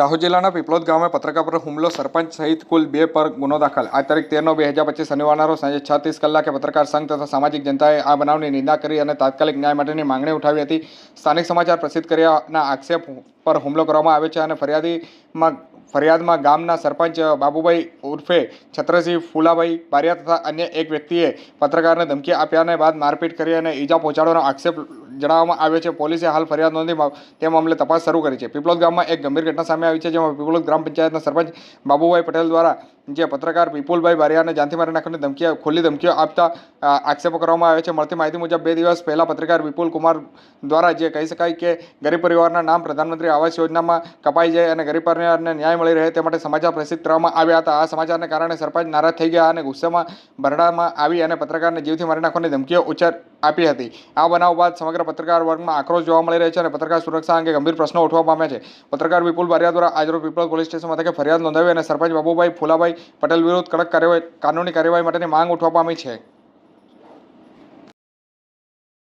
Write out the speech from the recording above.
દાહોદ જિલ્લાના પીપલોદ ગામે પત્રકાર પર હુમલો, સરપંચ સહિત કુલ બે પર ગુનો દાખલ. આ તારીખ તેરનો બે હજાર પચીસ શનિવારના રોજ સાંજે છત્રીસ કલાકે પત્રકાર સંઘ તથા સામાજિક જનતાએ આ બનાવની નિંદા કરી અને તાત્કાલિક ન્યાય માટેની માંગણી ઉઠાવી હતી. સ્થાનિક સમાચાર પ્રસિદ્ધ કર્યાના આક્ષેપ પર હુમલો કરવામાં આવ્યો છે અને ફરિયાદીમાં, ફરિયાદમાં ગામના સરપંચ બાબુભાઈ ઉર્ફે છત્રસિંહ ફુલાભાઈ બારિયા તથા અન્ય એક વ્યક્તિએ પત્રકારને ધમકી આપ્યાને બાદ મારપીટ કરી અને ઈજા પહોંચાડવાનો આક્ષેપ જણાવવામાં આવ્યો છે, પોલીસે હાલ ફરિયાદ નોંધી તે મામલે તપાસ શરૂ કરી છે. પીપલોદ ગામમાં એક ગંભીર ઘટના સામે આવી છે, જેમાં પીપલોદ ગ્રામ પંચાયતના સરપંચ બાબુભાઈ પટેલ દ્વારા જે પત્રકાર વિપુલભાઈ બારિયાને જાનથી મારી નાખીને ધમકીઓ, ખુલ્લી ધમકીઓ આપતા આક્ષેપો કરવામાં આવે છે. મળતી માહિતી મુજબ બે દિવસ પહેલા પત્રકાર વિપુલ કુમાર દ્વારા જે કહી શકાય કે ગરીબ પરિવારના નામ પ્રધાનમંત્રી આવાસ યોજનામાં કપાઈ જાય અને ગરીબ પરિવારને ન્યાય મળી રહે તે માટે સમાચાર પ્રસિદ્ધ કરવામાં આવ્યા હતા. આ સમાચારને કારણે સરપંચ નારાજ થઈ ગયા અને ગુસ્સામાં ભરડામાં આવી અને પત્રકારને જીવથી મારી નાખવાની ધમકીઓ ઉચ્ચાર આપી હતી. આ બનાવ બાદ સમગ્ર પત્રકાર વર્ગમાં આક્રોશ જોવા મળી રહ્યો છે અને પત્રકાર સુરક્ષા અંગે ગંભીર પ્રશ્નો ઉઠવા પામ્યા છે. પત્રકાર વિપુલ બારિયા દ્વારા આજરોજ પીપળોદ પોલીસ સ્ટેશન મથકે ફરિયાદ નોંધાવી અને સરપંચ બાબુભાઈ ફુલાભાઈ પટેલ વિરુદ્ધ કડક કાર્યવાહી કાનૂની કાર્યવાહી માટેની માંગ ઉઠવા પામી છે.